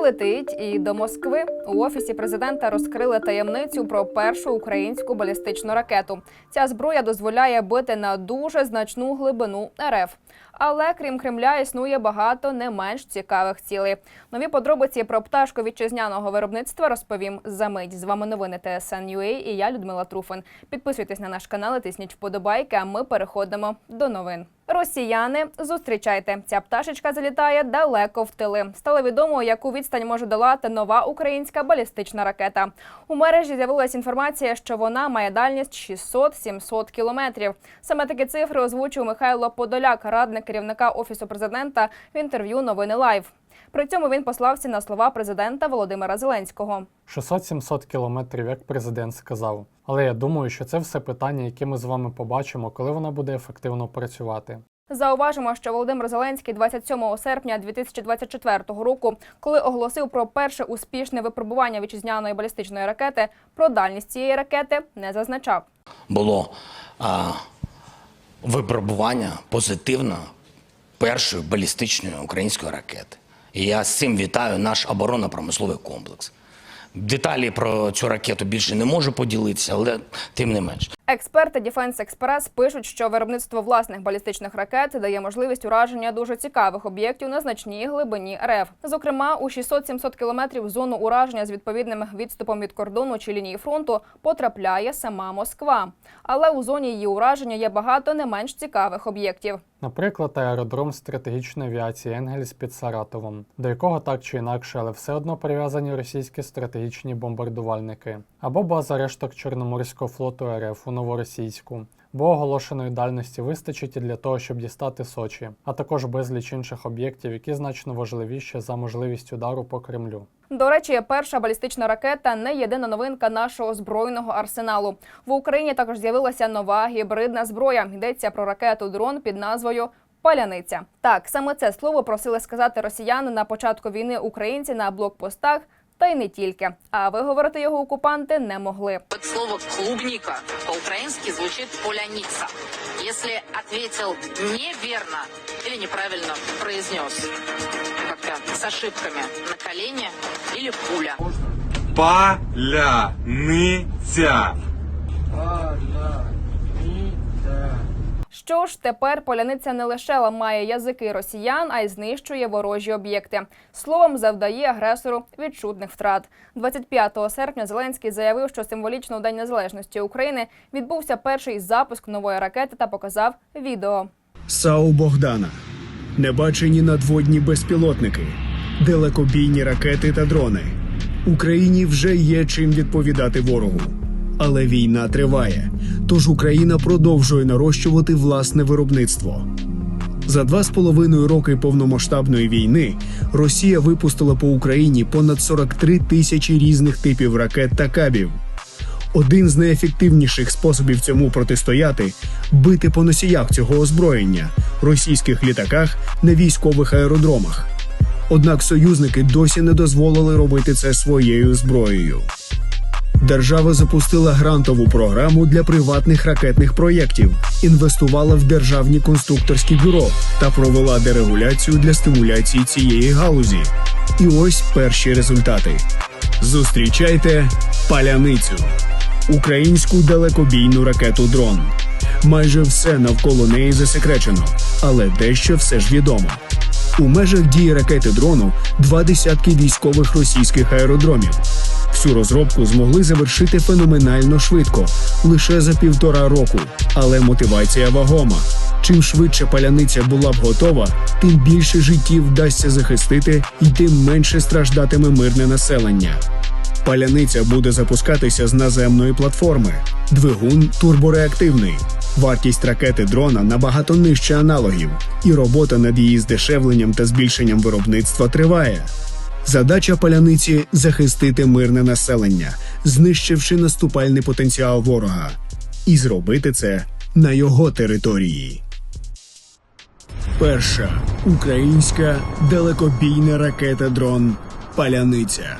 летить і до Москви. У офісі президента розкрили таємницю про першу українську балістичну ракету. Ця зброя дозволяє бити на дуже значну глибину РФ. Але крім Кремля існує багато не менш цікавих цілей. Нові подробиці про пташку вітчизняного виробництва розповім за мить. З вами новини ТСН.UA і я Людмила Труфин. Підписуйтесь на наш канал, тисніть вподобайки. А ми переходимо до новин. Росіяни, зустрічайте. Ця пташечка залітає далеко в тили. Стало відомо, яку відстань може долати нова українська балістична ракета. У мережі з'явилася інформація, що вона має дальність 600-700 кілометрів. Саме такі цифри озвучив Михайло Подоляк, радник керівника офісу президента в інтерв'ю Новини Лайв. При цьому він послався на слова президента Володимира Зеленського. 600-700 кілометрів, як президент сказав. Але я думаю, що це все питання, які ми з вами побачимо, коли вона буде ефективно працювати. Зауважимо, що Володимир Зеленський 27 серпня 2024 року, коли оголосив про перше успішне випробування вітчизняної балістичної ракети, про дальність цієї ракети не зазначав. було а, випробування позитивно першої балістичної української ракети. Я з цим вітаю наш оборонно-промисловий комплекс. Деталі про цю ракету більше не можу поділитися, але тим не менш. Експерти Defense Express пишуть, що виробництво власних балістичних ракет дає можливість ураження дуже цікавих об'єктів на значній глибині РФ. Зокрема, у 600-700 кілометрів зону ураження з відповідним відступом від кордону чи лінії фронту потрапляє сама Москва. Але у зоні її ураження є багато не менш цікавих об'єктів. Наприклад, аеродром стратегічної авіації Енгельс під Саратовом, до якого так чи інакше, але все одно прив'язані російські стратегічні бомбардувальники, або база решток Чорноморського флоту РФ у Новоросійську. Бо оголошеної дальності вистачить і для того, щоб дістати Сочі, а також безліч інших об'єктів, які значно важливіші за можливість удару по Кремлю. До речі, перша балістична ракета не єдина новинка нашого збройного арсеналу. В Україні також з'явилася нова гібридна зброя. Йдеться про ракету дрон під назвою. Паляниця так саме це слово просили сказати росіяни на початку війни українці на блокпостах, та й не тільки. А виговорити його окупанти не могли. Слово «клубника» по-украински звучит «поляница». Если ответил неверно или неправильно произнес, как-то с ошибками на колени или пуля. Паляниця. Що ж, тепер поляниця не лише ламає язики росіян, а й знищує ворожі об'єкти. Словом, завдає агресору відчутних втрат. 25 серпня Зеленський заявив, що символічно у День Незалежності України відбувся перший запуск нової ракети та показав відео. САУ Богдана, небачені надводні безпілотники, далекобійні ракети та дрони. Україні вже є чим відповідати ворогу. Але війна триває, тож Україна продовжує нарощувати власне виробництво. За два з половиною роки повномасштабної війни Росія випустила по Україні понад 43 тисячі різних типів ракет та кабів. Один з найефективніших способів цьому протистояти бити по носіях цього озброєння російських літаках на військових аеродромах. Однак союзники досі не дозволили робити це своєю зброєю. Держава запустила грантову програму для приватних ракетних проєктів, інвестувала в державні конструкторські бюро та провела дерегуляцію для стимуляції цієї галузі. І ось перші результати. Зустрічайте паляницю українську далекобійну ракету дрон. Майже все навколо неї засекречено, але дещо все ж відомо. У межах дії ракети дрону два десятки військових російських аеродромів. Всю розробку змогли завершити феноменально швидко, лише за півтора року. Але мотивація вагома. Чим швидше паляниця була б готова, тим більше життів вдасться захистити і тим менше страждатиме мирне населення. Паляниця буде запускатися з наземної платформи. Двигун турбореактивний. Вартість ракети дрона набагато нижче аналогів, і робота над її здешевленням та збільшенням виробництва триває. Задача паляниці захистити мирне населення, знищивши наступальний потенціал ворога, і зробити це на його території. Перша українська далекобійна ракета дрон Паляниця.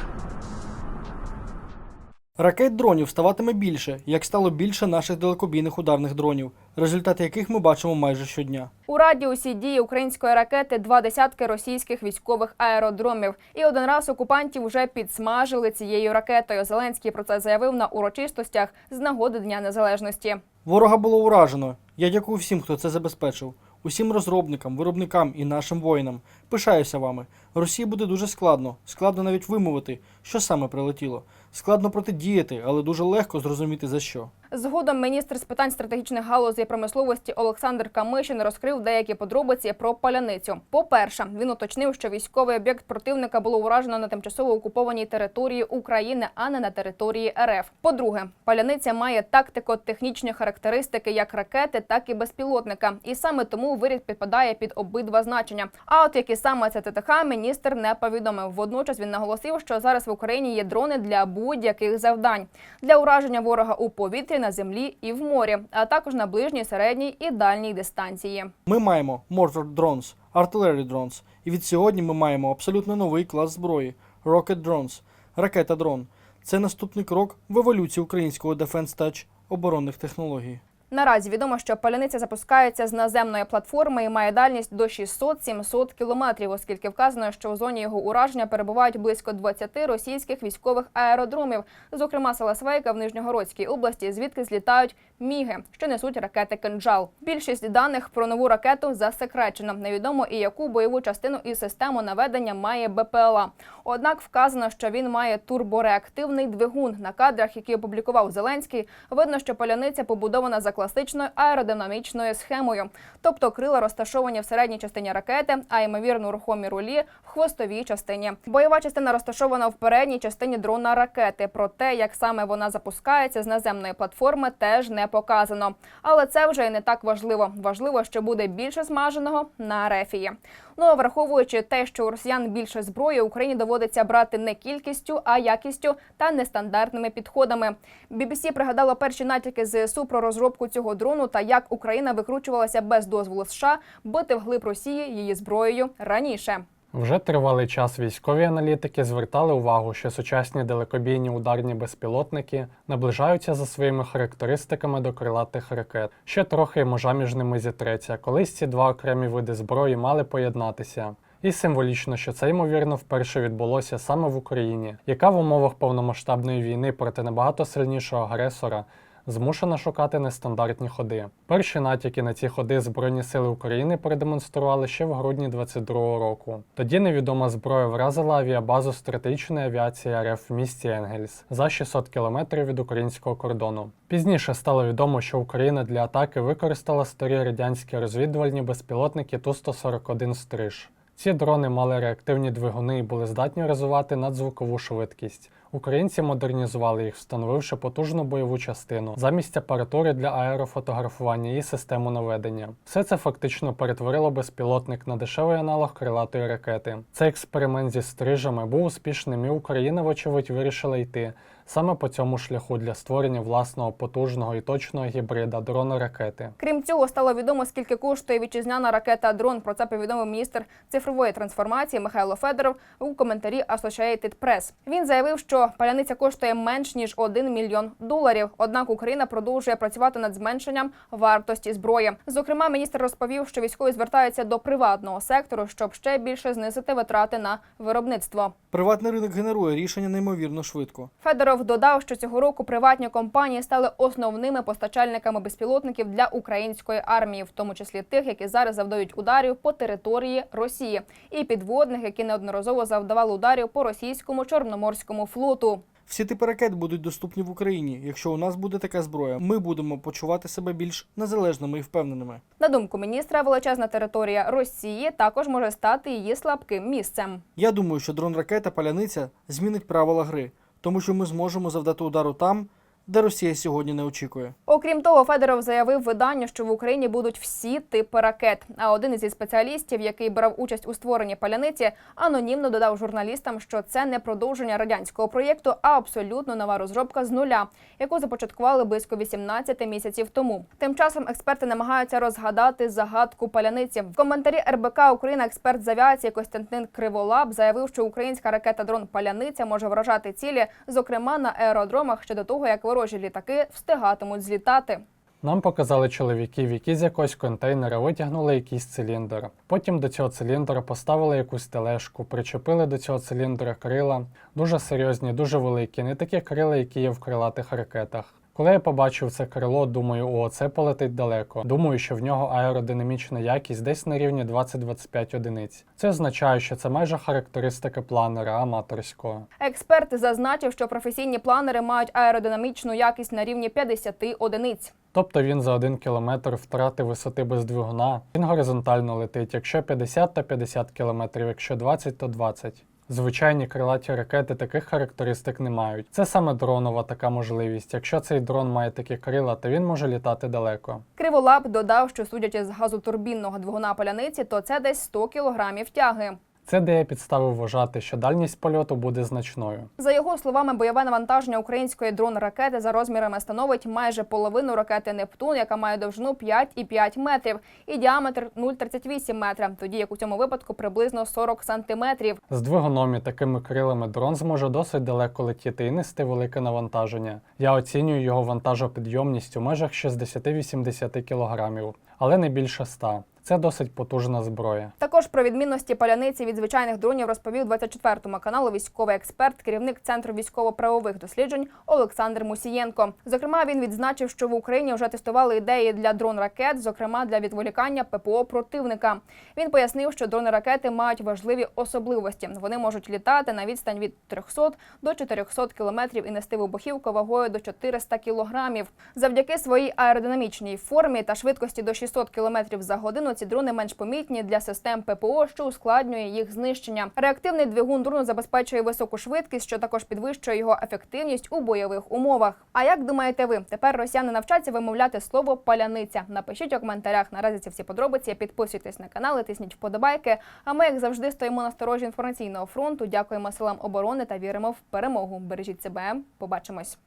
Ракет дронів ставатиме більше, як стало більше наших далекобійних ударних дронів, результати яких ми бачимо майже щодня. У радіусі дії української ракети два десятки російських військових аеродромів. І один раз окупантів вже підсмажили цією ракетою. Зеленський про це заявив на урочистостях з нагоди Дня Незалежності. Ворога було уражено. Я дякую всім, хто це забезпечив. Усім розробникам, виробникам і нашим воїнам. Пишаюся вами. Росії буде дуже складно. Складно навіть вимовити, що саме прилетіло. Складно протидіяти, але дуже легко зрозуміти за що. Згодом міністр з питань стратегічних галузей промисловості Олександр Камишин розкрив деякі подробиці про паляницю. По-перше, він уточнив, що військовий об'єкт противника було уражено на тимчасово окупованій території України, а не на території РФ. По-друге, паляниця має тактико-технічні характеристики як ракети, так і безпілотника, і саме тому виріб підпадає під обидва значення. А от які саме це ТТХ, міністр не повідомив. Водночас він наголосив, що зараз в Україні є дрони для будь-яких завдань для ураження ворога у повітрі, на землі і в морі, а також на ближній, середній і дальній дистанції. Ми маємо Mortar Drones, Artillery Drones, і від сьогодні ми маємо абсолютно новий клас зброї Rocket Drones, ракета-дрон. Це наступний крок в еволюції українського Defense Touch оборонних технологій. Наразі відомо, що паляниця запускається з наземної платформи і має дальність до 600-700 кілометрів, оскільки вказано, що у зоні його ураження перебувають близько 20 російських військових аеродромів, зокрема села Свейка в Нижньогородській області, звідки злітають міги, що несуть ракети «Кинджал». Більшість даних про нову ракету засекречено. Невідомо і яку бойову частину і систему наведення має БПЛА. Однак вказано, що він має турбореактивний двигун. На кадрах, які опублікував Зеленський, видно, що паляниця побудована за класичною аеродинамічною схемою, тобто крила розташовані в середній частині ракети, а ймовірно рухомі рулі в хвостовій частині. Бойова частина розташована в передній частині дрона ракети. Про те, як саме вона запускається з наземної платформи, теж не показано. Але це вже і не так важливо. Важливо, що буде більше смаженого на рефії. Ну а враховуючи те, що у росіян більше зброї, Україні доводиться брати не кількістю, а якістю та нестандартними підходами. BBC пригадала перші натяки ЗСУ про розробку цього дрону та як Україна викручувалася без дозволу США бити вглиб Росії її зброєю раніше. Вже тривалий час військові аналітики звертали увагу, що сучасні далекобійні ударні безпілотники наближаються за своїми характеристиками до крилатих ракет. Ще трохи і межа між ними зітреться. Колись ці два окремі види зброї мали поєднатися. І символічно, що це ймовірно вперше відбулося саме в Україні, яка в умовах повномасштабної війни проти набагато сильнішого агресора змушена шукати нестандартні ходи. Перші натяки на ці ходи Збройні сили України продемонстрували ще в грудні 22-го року. Тоді невідома зброя вразила авіабазу стратегічної авіації РФ в місті Енгельс за 600 кілометрів від українського кордону. Пізніше стало відомо, що Україна для атаки використала старі радянські розвідувальні безпілотники Ту-141 Стриж. Ці дрони мали реактивні двигуни і були здатні розвивати надзвукову швидкість. Українці модернізували їх, встановивши потужну бойову частину замість апаратури для аерофотографування і систему наведення. Все це фактично перетворило безпілотник на дешевий аналог крилатої ракети. Цей експеримент зі стрижами був успішним, і Україна, вочевидь, вирішила йти саме по цьому шляху для створення власного потужного і точного гібрида дрона ракети. Крім цього, стало відомо, скільки коштує вітчизняна ракета дрон. Про це повідомив міністр цифрової трансформації Михайло Федоров у коментарі Associated Press. Він заявив, що паляниця коштує менш ніж 1 мільйон доларів. Однак Україна продовжує працювати над зменшенням вартості зброї. Зокрема, міністр розповів, що військові звертаються до приватного сектору, щоб ще більше знизити витрати на виробництво. Приватний ринок генерує рішення неймовірно швидко. Федоров додав, що цього року приватні компанії стали основними постачальниками безпілотників для української армії, в тому числі тих, які зараз завдають ударів по території Росії, і підводних, які неодноразово завдавали ударів по російському чорноморському флоту. Всі типи ракет будуть доступні в Україні. Якщо у нас буде така зброя, ми будемо почувати себе більш незалежними і впевненими. На думку міністра, величезна територія Росії також може стати її слабким місцем. Я думаю, що дрон ракета паляниця змінить правила гри, тому що ми зможемо завдати удару там, де Росія сьогодні не очікує. Окрім того, Федоров заявив виданню, що в Україні будуть всі типи ракет. А один із спеціалістів, який брав участь у створенні паляниці, анонімно додав журналістам, що це не продовження радянського проєкту, а абсолютно нова розробка з нуля, яку започаткували близько 18 місяців тому. Тим часом експерти намагаються розгадати загадку паляниці. В коментарі РБК Україна експерт з авіації Костянтин Криволап заявив, що українська ракета дрон Паляниця може вражати цілі, зокрема на аеродромах ще до того, як ворожі літаки встигатимуть злітати. Нам показали чоловіків, які з якогось контейнера витягнули якийсь циліндр. Потім до цього циліндра поставили якусь тележку, причепили до цього циліндра крила, дуже серйозні, дуже великі, не такі крила, які є в крилатих ракетах. Коли я побачив це крило, думаю, о, це полетить далеко. Думаю, що в нього аеродинамічна якість десь на рівні 20-25 одиниць. Це означає, що це майже характеристики планера аматорського. Експерт зазначив, що професійні планери мають аеродинамічну якість на рівні 50 одиниць. Тобто він за один кілометр втрати висоти без двигуна, він горизонтально летить, якщо 50, то 50 кілометрів, якщо 20, то 20. Звичайні крилаті ракети таких характеристик не мають. Це саме дронова така можливість. Якщо цей дрон має такі крила, то він може літати далеко. Криволап додав, що судячи з газотурбінного двигуна паляниці, то це десь 100 кілограмів тяги. Це дає підстави вважати, що дальність польоту буде значною. За його словами, бойове навантаження української дрон-ракети за розмірами становить майже половину ракети Нептун, яка має довжину 5,5 метрів і діаметр 0,38 метра, тоді як у цьому випадку приблизно 40 сантиметрів. З двигуном і такими крилами дрон зможе досить далеко летіти і нести велике навантаження. Я оцінюю його вантажопідйомність у межах 60-80 кг, але не більше 100. Це досить потужна зброя. Також про відмінності паляниці від звичайних дронів розповів 24-му каналу військовий експерт, керівник центру військово-правових досліджень Олександр Мусієнко. Зокрема, він відзначив, що в Україні вже тестували ідеї для дрон-ракет, зокрема для відволікання ППО противника. Він пояснив, що дрони-ракети мають важливі особливості. Вони можуть літати на відстань від 300 до 400 кілометрів і нести вибухівку вагою до 400 кілограмів. Завдяки своїй аеродинамічній формі та швидкості до 600 кілометрів за годину ці дрони менш помітні для систем ППО, що ускладнює їх знищення. Реактивний двигун дрону забезпечує високу швидкість, що також підвищує його ефективність у бойових умовах. А як думаєте ви? Тепер росіяни навчаться вимовляти слово паляниця? Напишіть у коментарях. Наразі ці всі подробиці. Підписуйтесь на канал, тисніть вподобайки. А ми, як завжди, стоїмо на сторожі інформаційного фронту. Дякуємо силам оборони та віримо в перемогу. Бережіть себе. Побачимось.